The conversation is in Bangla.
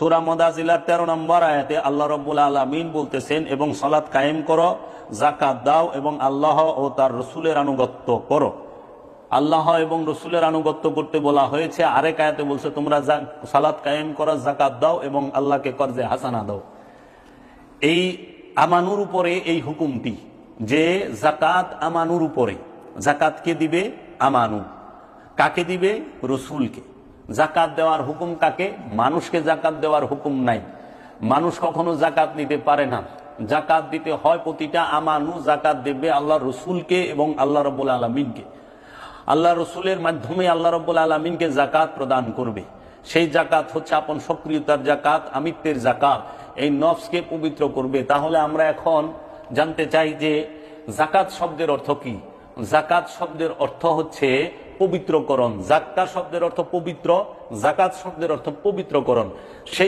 সুরা মদাজিলার তেরো নম্বর আয়াতে আল্লাহ রব্বুল আলমিন বলতেছেন, এবং সালাত কায়েম করো জাকাত দাও এবং আল্লাহ ও তার রসুলের আনুগত্য করো। আল্লাহ এবং রসুলের আনুগত্য করতে বলা হয়েছে। আরেক আয়াতে বলছে, তোমরা সালাত কায়েম করো জাকাত দাও এবং আল্লাহকে কর্জে হাসানা দাও। এই আমানুর উপরে এই হুকুমটি, যে জাকাত আমানুর উপরে জাকাত কে দিবে আমানু। কাকে দিবে? রসুলকে। জাকাত দেওয়ার হুকুম কাকে? মানুষকে জাকাত দেওয়ার হুকুম নাই। মানুষ কখনো জাকাত নিতে পারে না। জাকাত দিতে হয় প্রতিটা আমানু, জাকাত দেবে আল্লাহ রসুলকে এবং আল্লাহ রবুল আলমিনকে। আল্লাহ রসুলের মাধ্যমে আল্লাহ রব্বুল আলমিনকে জাকাত প্রদান করবে। সেই জাকাত হচ্ছে আপন সক্রিয়তার জাকাত, আমিত্বের জাকাত। এই নফসকে পবিত্র করবে। তাহলে আমরা এখন জানতে চাই যে জাকাত শব্দের অর্থ কি? জাকাত শব্দের অর্থ হচ্ছে পবিত্রকরণ। জাক্কা শব্দের অর্থ পবিত্র জাকাত শব্দের অর্থ পবিত্রকরণ। সেই